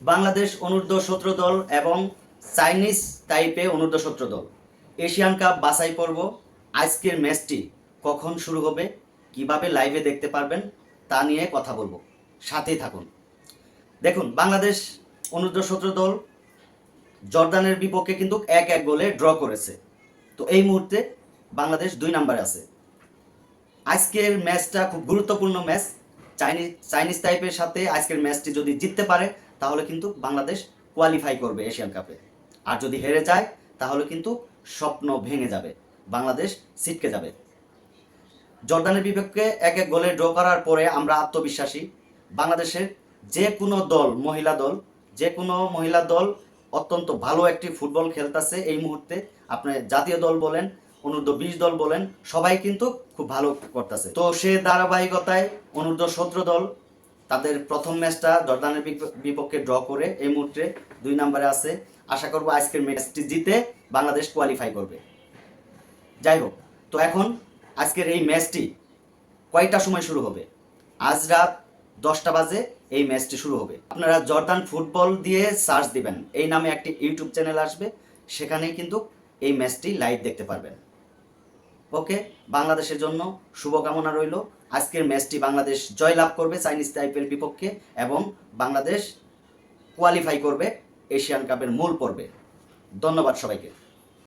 বাংলাদেশ অনূর্ধ্ব সতেরো দল এবং চাইনিজ টাইপে অনূর্ধ্ব সতেরো দল। এশিয়ান কাপ বাছাই পর্ব আজকের ম্যাচটি কখন শুরু হবে, কীভাবে লাইভে দেখতে পারবেন তা নিয়ে কথা বলব। সাথেই থাকুন। দেখুন, বাংলাদেশ অনূর্ধ্ব সতেরো দল জর্দানের বিপক্ষে কিন্তু এক এক গোলে ড্র করেছে। তো এই মুহূর্তে বাংলাদেশ দুই নম্বরে আছে। আজকের ম্যাচটা খুব গুরুত্বপূর্ণ ম্যাচ। চাইনিজ চাইনিজ টাইপের সাথে আজকের ম্যাচটি যদি জিততে পারে তাহলে কিন্তু বাংলাদেশ কোয়ালিফাই করবে এশিয়ান কাপে আর যদি হেরে যায়, তাহলে কিন্তু স্বপ্ন ভেঙে যাবে। বাংলাদেশ ছিটকে যাবে। জর্দানের বিপক্ষে এক এক গোলে ড্র করার পরে আমরা আত্মবিশ্বাসী। বাংলাদেশের যে কোনো দল, মহিলা দল যে কোনো মহিলা দল অত্যন্ত ভালো একটি ফুটবল খেলতেছে এই মুহূর্তে। আপনি জাতীয় দল বলেন, অনূর্ধ্ব বিশ দল বলেন, সবাই কিন্তু খুব ভালো করতেছে। তো সে ধারাবাহিকতায় অনূর্ধ্ব সতেরো দল তাদের প্রথম ম্যাচটা জর্দানের বিপ- বিপক্ষে ড্র করে এই মুহূর্তে দুই নম্বরে আছে। আশা করব আজকের ম্যাচটি জিতে বাংলাদেশ কোয়ালিফাই করবে। যাই হোক, তো এখন আজকের এই ম্যাচটি কয়টার সময় শুরু হবে? আজ রাত দশটা বাজে এই ম্যাচটি শুরু হবে। আপনারা জর্দান ফুটবল দিয়ে সার্চ দিবেন। এই নামে একটি ইউটিউব চ্যানেল আসবে। সেখানেই কিন্তু এই ম্যাচটি লাইভ দেখতে পারবেন। ওকে, বাংলাদেশের জন্য শুভকামনা রইল। আজকের ম্যাচটি বাংলাদেশ জয় লাভ করবে চাইনিজ টাইপের বিপক্ষে এবং বাংলাদেশ কোয়ালিফাই করবে এশিয়ান কাপের মূল পর্বে। ধন্যবাদ সবাইকে।